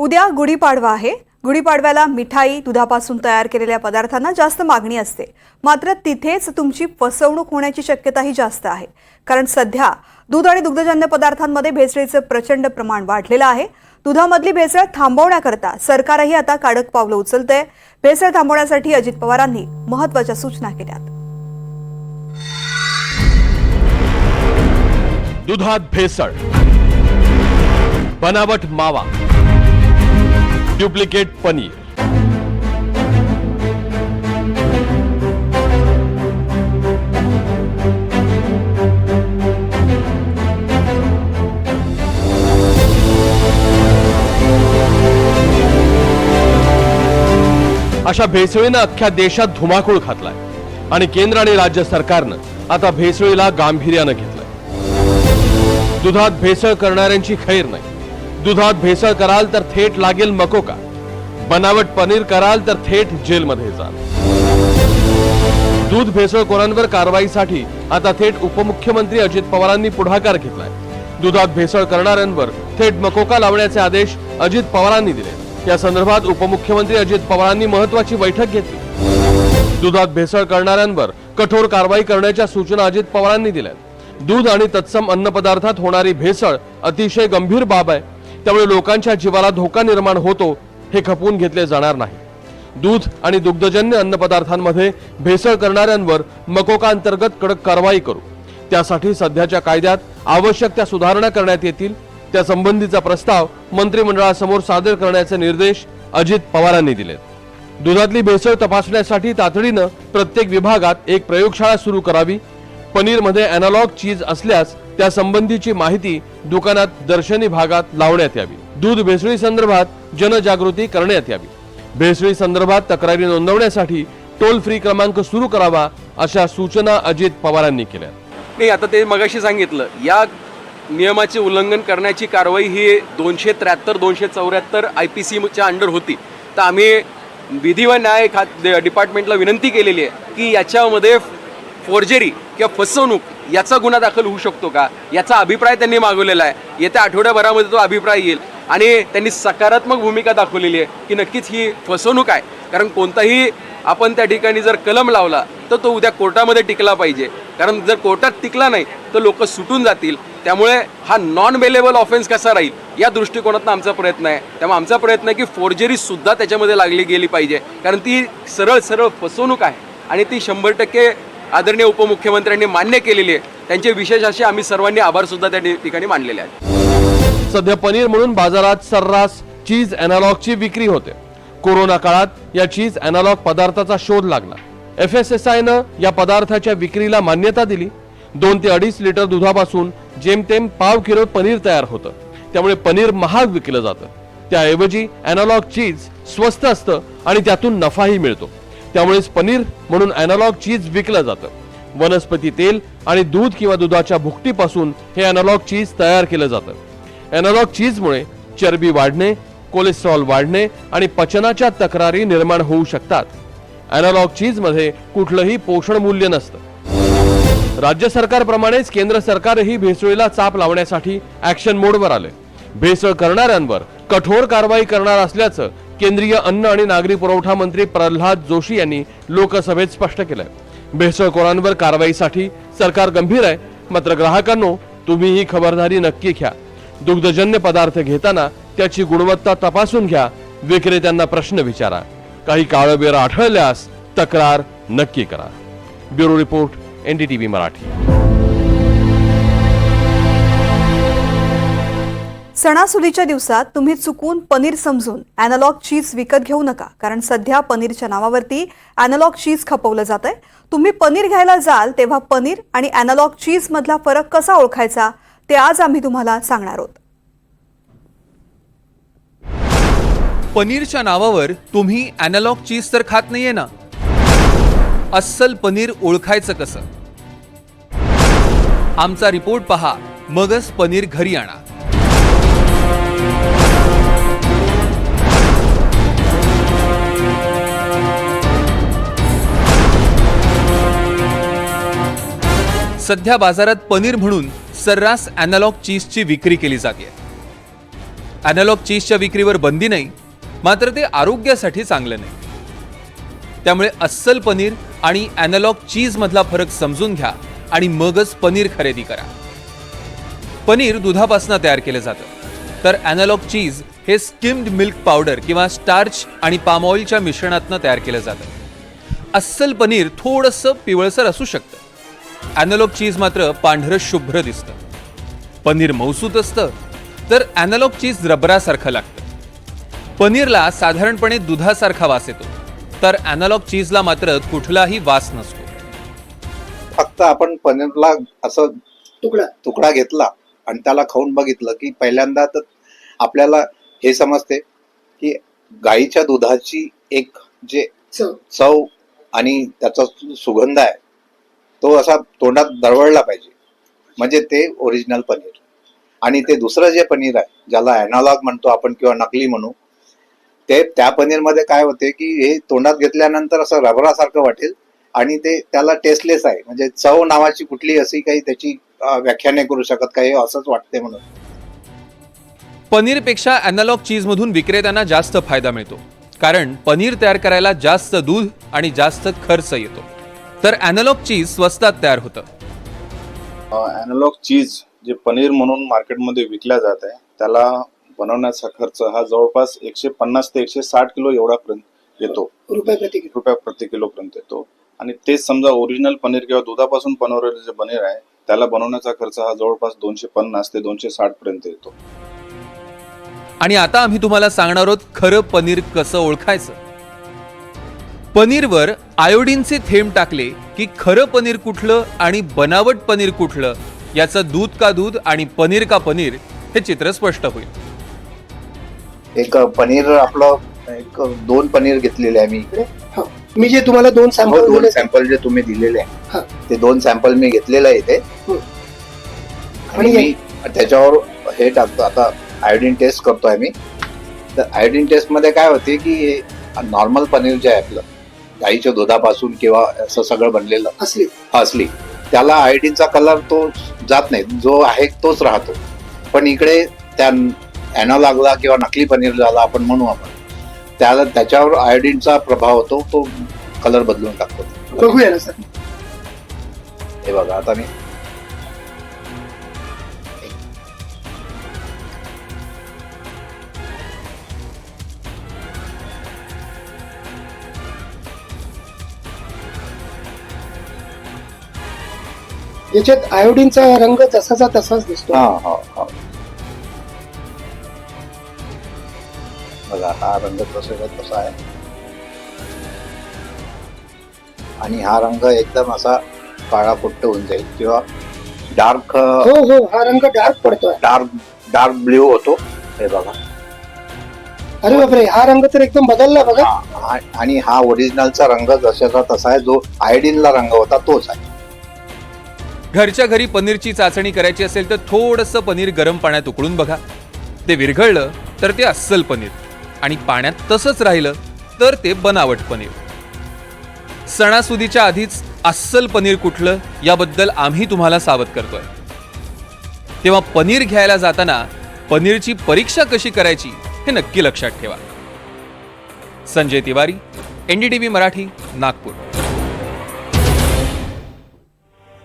उद्या गुढीपाडवा आहे. गुढीपाडव्याला मिठाई दुधापासून तयार केलेल्या पदार्थांना जास्त मागणी असते. मात्र तिथेच तुमची फसवणूक होण्याची शक्यताही जास्त आहे. कारण सध्या दूध आणि दुग्धजन्य पदार्थांमध्ये भेसळीचं प्रचंड प्रमाण वाढलेलं आहे. दुधामधली भेसळ थांबवण्याकरता सरकारही आता काडक पावलं उचलतंय. भेसळ थांबवण्यासाठी अजित पवारांनी महत्त्वाच्या सूचना केल्यात. दुधात भेसळ. बनावट मावा. डुप्लिकेट पनीर. अशा भेसळीनं अख्ख्या देशात धुमाकूळ घातलाय आणि केंद्र आणि राज्य सरकारनं आता भेसळीला गांभीर्यानं घेतलंय. दुधात भेसळ करणाऱ्यांची खैर नाही. दुधात भेसळ कराल तर थेट लागेल मकोका बनावट पनीर कराल तर थेट जेलमध्ये जाल. दूध भेसळखोरांवर कारवाईसाठी आता थेट उपमुख्यमंत्री अजित पवारांनी पुढाकार घेतलाय. दुधात भेसळ करणाऱ्यांवर थेट मकोका लावण्याचे आदेश अजित पवारांनी दिले. या संदर्भात उपमुख्यमंत्री अजित पवारांनी महत्वाची बैठक घेतली. दुधात भेसळ करणाऱ्यांवर कठोर कारवाई करण्याच्या सूचना अजित पवारांनी दिल्या दूध आणि तत्सम अन्नपदार्थात होणारी भेसळ अतिशय गंभीर बाब आहे. त्यामुळे लोकांच्या जीवाला धोका निर्माण होतो हे खपवून घेतले जाणार नाही. दूध आणि दुग्धजन्य अन्नपदार्थांमध्ये भेसळ करणाऱ्यांवर मकोका अंतर्गत कडक कारवाई करू. त्यासाठी सध्याच्या कायद्यात आवश्यक त्या सुधारणा करण्यात येतील. त्या संबंधीचा प्रस्ताव मंत्रिमंडळासमोर सादर करण्याचे निर्देश अजित पवारांनी दिलेत. दुधातली भेसळ तपासण्यासाठी तातडीनं प्रत्येक विभागात एक प्रयोगशाळा सुरू करावी पनीरमध्ये अॅनालॉग चीज असल्यास त्या संबंधीची माहिती दुकानात दर्शनी भागात लावण्यात यावी. दूध भेसळी संदर्भात जनजागृती करण्यात यावी. भेसळी संदर्भात तक्रारी नोंदवण्यासाठी टोल फ्री क्रमांक सुरू करावा अशा सूचना अजित पवारांनी केल्या. नाही आता ते मगाशी सांगितलं या नियमाचे उल्लंघन करण्याची कारवाई ही दोनशे त्र्याहत्तर दोनशे चौऱ्याहत्तर आय पी सीच्या अंडर होती. तर आम्ही विधी व न्याय खात डिपार्टमेंटला विनंती केलेली आहे की याच्यामध्ये फोर्जरी किंवा फसवणूक याचा गुन्हा दाखल होऊ शकतो का? याचा अभिप्राय त्यांनी मागवलेला आहे. येत्या आठवड्याभरामध्ये तो अभिप्राय येईल. आणि त्यांनी सकारात्मक भूमिका दाखवलेली आहे की नक्कीच ही फसवणूक आहे. कारण कोणताही आपण त्या ठिकाणी जर कलम लावला तर तो उद्या कोर्टामध्ये टिकला पाहिजे. कारण जर कोर्टात टिकला नाही तर लोक सुटून जातील. त्यामुळे हा नॉन बेलेबल ऑफेन्स कसा राहील या दृष्टिकोनातून आमचा प्रयत्न आहे. त्यामुळे आमचा प्रयत्न आहे की फोर्जरी सुद्धा त्याच्यामध्ये लागली गेली पाहिजे. कारण ती सरळ सरळ फसवणूक आहे. आणि ती शंभर टक्के आदरणीय उपमुख्यमंत्र्यांनी मान्य केलेली आहे. त्यांचे विशेष असे आम्ही सर्वांनी आभार सुद्धा त्या ठिकाणी मानलेले आहेत. सध्या पनीर म्हणून बाजारात सर्रास चीज अॅनालॉगची विक्री होते. कोरोना काळात या चीज अॅनालॉग पदार्थाचा शोध लागला. एफ एस एस आयनं या पदार्थाच्या विक्रीला मान्यता दिली. दोन ते अडीच लिटर दुधापासून जेमतेम पाव किलो पनीर तयार होतं. त्यामुळे पनीर महाग विकलं जातं. त्याऐवजी अॅनालॉग चीज स्वस्त असतं आणि त्यातून नफाही मिळतो. त्यामुळेच पनीर म्हणून अॅनालॉग चीज विकलं जातं. वनस्पती तेल आणि दूध किंवा दुधाच्या भुकटीपासून हे अॅनालॉग चीज तयार केलं जातं. अॅनालॉग चीजमुळे चरबी वाढणे कोलेस्ट्रॉल वाढणे आणि पचनाच्या तक्रारी निर्माण होऊ शकतात. अॅनालॉग चीजमध्ये कुठलंही पोषण मूल्य नसतं. राज्य सरकारप्रमाणेच केंद्र सरकारही भेसळीला चाप लावण्यासाठी ऍक्शन मोडवर आले भेसळ करणाऱ्यांवर कठोर कारवाई करणार असल्याचं केंद्रीय अन्न आणि नागरी पुरवठा मंत्री प्रल्हाद जोशी यांनी लोकसभेत स्पष्ट केलंय. भेसळखोरांवर कारवाईसाठी सरकार गंभीर आहे. मात्र ग्राहकांनो तुम्ही ही खबरदारी नक्की घ्या. दुग्धजन्य पदार्थ घेताना त्याची गुणवत्ता तपासून घ्या. विक्रेत्यांना प्रश्न विचारा. काही काळबेर आढळल्यास तक्रार नक्की करा. Bureau report NDTV Marathi. सणासुदीच्या दिवसात तुम्ही चुकून पनीर समजून अॅनालॉग चीज विकत घेऊ नका. कारण सध्या पनीरच्या नावावरती अॅनालॉग चीज खपवलं जात आहे तुम्ही पनीर घ्यायला जाल तेव्हा पनीर आणि अॅनालॉग चीज मधला फरक कसा ओळखायचा ते आज आम्ही तुम्हाला सांगणार आहोत. पनीरच्या नावावर तुम्ही अॅनालॉग चीज तर खात नाहीये ना? अस्सल पनीर ओळखायचं कसं? आमचा रिपोर्ट पहा. मगच पनीर घरी आणा. सध्या बाजारात पनीर म्हणून सर्रास अॅनालॉग चीजची विक्री केली जाते. अॅनालॉग चीजच्या विक्रीवर बंदी नाही मात्र ते आरोग्यासाठी चांगलं नाही. त्यामुळे अस्सल पनीर आणि अॅनालॉग चीजमधला फरक समजून घ्या आणि मगच पनीर खरेदी करा. पनीर दुधापासून तयार केलं जातं. तर अॅनालॉग चीज हे स्किम्ड मिल्क पावडर किंवा स्टार्च आणि पाम ऑइलच्या मिश्रणातनं तयार केलं जातं. अस्सल पनीर थोडंसं पिवळसर असू शकतं. अॅनालॉग चीज मात्र पांढरं शुभ्र दिसतं. पनीर मौसूत असतं तर अॅनालॉग चीज रबरासारखं लागतं. पनीरला साधारणपणे दुधासारखा वास येतो तर अॅनालॉग चीजला मात्र कुठलाही वास नसतो. फक्त आपण पनीरला असं तुकडा. तुकडा घेतला आणि त्याला खाऊन बघितलं की पहिल्यांदा तर आपल्याला हे समजते की गाईच्या दुधाची एक जे चव. चव आणि त्याचा सुगंध आहे तो असा तोंडात दरवळला पाहिजे. म्हणजे ते ओरिजिनल पनीर. आणि ते दुसरं जे पनीर आहे ज्याला अॅनालॉग म्हणतो आपण किंवा नकली म्हणू ते त्या पनीरमध्ये काय होते की हे तोंडात घेतल्यानंतर असं रबरासारखं वाटेल आणि ते त्याला टेस्टलेस आहे. म्हणजे चव नावाची कुठली अशी काही त्याची व्याख्या नाही करू शकत काही असंच वाटते म्हणून. पनीरपेक्षा अॅनालॉग चीजमधून विक्रेत्यांना जास्त फायदा मिळतो. कारण पनीर तयार करायला जास्त दूध आणि जास्त खर्च येतो. तर अॅनालॉग चीज स्वस्तात तयार होतं. अॅनालॉग चीज जे पनीर म्हणून मार्केटमध्ये विकल्या जात आहे त्याला बनवण्याचा खर्च हा जवळपास एकशे पन्नास ते एकशे साठ किलो एवढापर्यंत येतो. रुपये प्रति किलो. रुपया प्रति किलो पर्यंत येतो. आणि तेच समजा ओरिजिनल पनीर किंवा दुधापासून बनवलेलं जे पनीर आहे त्याला बनवण्याचा खर्च हा जवळपास दोनशे पन्नास ते दोनशे साठ पर्यंत येतो. आणि आता आम्ही तुम्हाला सांगणार आहोत खरं पनीर कसं ओळखायचं? पनीरवर आयोडीनचे थेंब टाकले की खरं पनीर कुठलं आणि बनावट पनीर कुठलं याचं दूध का दूध आणि पनीर का पनीर हे चित्र स्पष्ट होईल. एक पनीर आपलं एक दोन पनीर घेतलेले आहे मी इकडे. हा मी जे तुम्हाला दोन हो, सॅम्पल दोन दिले सॅम्पल जे तुम्ही दिलेले हा. आहे ते दोन सॅम्पल मी घेतलेले आहे इथे. हं. आणि मी त्याच्यावर हे टाकतो. आता आयोडीन टेस्ट करतोय मी. तर आयोडीन टेस्टमध्ये काय होते की नॉर्मल पनीर जे आहे आपलं गाईच्या दुधापासून किंवा असं सगळं बनलेलं असली. असली. त्याला आयोडीनचा कलर तो जात नाही. जो आहे तोच राहतो. पण इकडे त्या अॅनॉलॉगला किंवा नकली पनीर झाला आपण म्हणू आपण त्याला त्याच्यावर आयोडीनचा प्रभाव होतो तो कलर बदलून टाकतो. बघूया ना सर. हे बघा आता मी याच्यात आयोडीनचा रंग जसाचा तसाच दिसतो. हा हा हा. बघा हा रंग तसा तसा आहे? आणि हा रंग एकदम असा काळा पुट्ट होऊन जाईल किंवा डार्क हो हो हा रंग डार्क पडतोय. डार्क डार्क ब्ल्यू होतो. हे बघा. अरे बापरे हा रंग तर एकदम बदलला बघा. हा- आणि हा ओरिजिनलचा रंग जशाचा तसा आहे जो आयोडीनला रंग होता तोच आहे. घरच्या घरी पनीरची चाचणी करायची असेल तर थोडंसं पनीर गरम पाण्यात उकळून बघा. ते विरघळलं तर ते अस्सल पनीर आणि पाण्यात तसंच राहिलं तर ते बनावट पनीर. सणासुदीच्या आधीच अस्सल पनीर कुठलं याबद्दल आम्ही तुम्हाला सावध करतोय. तेव्हा पनीर घ्यायला जाताना पनीरची परीक्षा कशी करायची हे नक्की लक्षात ठेवा. संजय तिवारी एनडीटीव्ही मराठी नागपूर.